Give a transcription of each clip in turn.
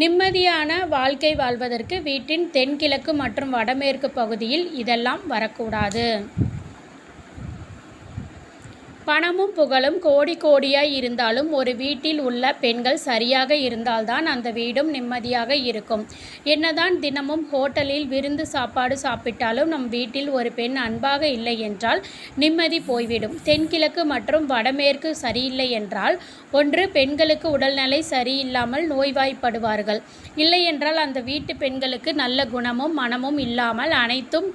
நிம்மதியான வாழ்க்கை வாழ்வதற்கு வீட்டின் தென்கிழக்கு மற்றும் வடமேற்கு பகுதியில் இதெல்லாம் வரக்கூடாது. பணமும் புகழும் கோடி கோடியாய் இருந்தாலும் ஒரு வீட்டில் உள்ள பெண்கள் சரியாக இருந்தால்தான் அந்த வீடும் நிம்மதியாக இருக்கும். என்னதான் தினமும் ஹோட்டலில் விருந்து சாப்பாடு சாப்பிட்டாலும் நம் வீட்டில் ஒரு பெண் அன்பாக இல்லை என்றால் நிம்மதி போய்விடும். தென்கிழக்கு மற்றும் வடமேற்கு சரியில்லை என்றால் ஒன்று பெண்களுக்கு உடல்நிலை சரியில்லாமல் நோய்வாய்ப்படுவார்கள். இல்லை என்றால் அந்த வீட்டு பெண்களுக்கு நல்ல குணமும் மனமும் இல்லாமல் அனைத்தும்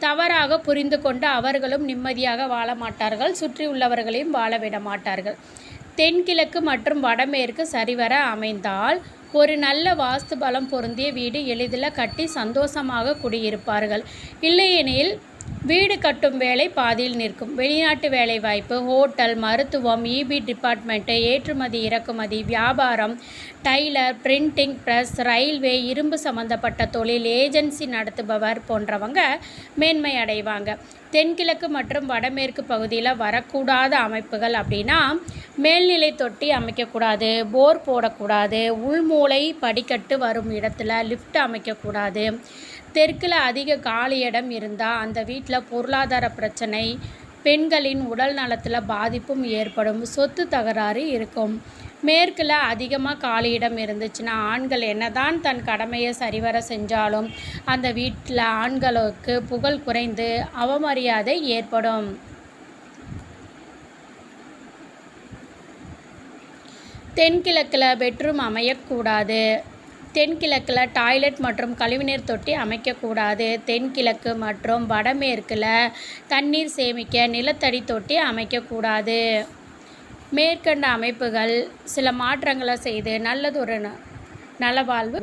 தவறாக புரிந்து கொண்டு அவர்களும் நிம்மதியாக வாழ மாட்டார்கள் சுற்றியுள்ளவர்களையும் உள்ளவர்களையும் வாழவிட மாட்டார்கள். தென்கிழக்கு மற்றும் வடமேற்கு சரிவர அமைந்தால் ஒரு நல்ல வாஸ்து பலம் பொருந்திய வீடு எளிதில் கட்டி சந்தோஷமாக குடியிருப்பார்கள். இல்லையெனில் வீடு கட்டும் வேலை பாதியில் நிற்கும். வெளிநாட்டு வேலைவாய்ப்பு ஹோட்டல் மருத்துவம் இபி டிபார்ட்மெண்ட்டு ஏற்றுமதி இறக்குமதி வியாபாரம் டைலர் பிரிண்டிங் ப்ரெஸ் ரயில்வே இரும்பு சம்பந்தப்பட்ட தொழில் ஏஜென்சி நடத்துபவர் போன்றவங்க மேன்மை அடைவாங்க. தென்கிழக்கு மற்றும் வடமேற்கு பகுதியில் வரக்கூடாத அமைப்புகள் அப்படின்னா மேல்நிலை தொட்டி அமைக்கக்கூடாது போர் போடக்கூடாது உள்மூளை படிக்கட்டு வரும் இடத்துல லிஃப்ட் அமைக்கக்கூடாது. தெற்கில் அதிக காலி இடம் இருந்தால் அந்த வீட்டில் பொருளாதார பிரச்சனை பெண்களின் உடல் நலத்தில் பாதிப்பும் ஏற்படும். சொத்து தகராறு இருக்கும். மேற்கில் அதிகமாக காலியிடம் இருந்துச்சுன்னா ஆண்கள் என்னதான் தன் கடமையை சரிவர செஞ்சாலும் அந்த வீட்டில் ஆண்களுக்கு புகழ் குறைந்து அவமரியாதை ஏற்படும். தென்கிழக்கில் பெட்ரூம் அமையக்கூடாது. தென்கிழக்கில் டாய்லெட் மற்றும் கழிவுநீர் தொட்டி அமைக்கக்கூடாது. தென்கிழக்கு மற்றும் வடமேற்கில் தண்ணீர் சேமிக்க நிலத்தடி தொட்டி அமைக்கக்கூடாது. மேற்கண்ட அமைப்புகள் சில மாற்றங்களை செய்து நல்லதொரு ந- நலவாழ்வு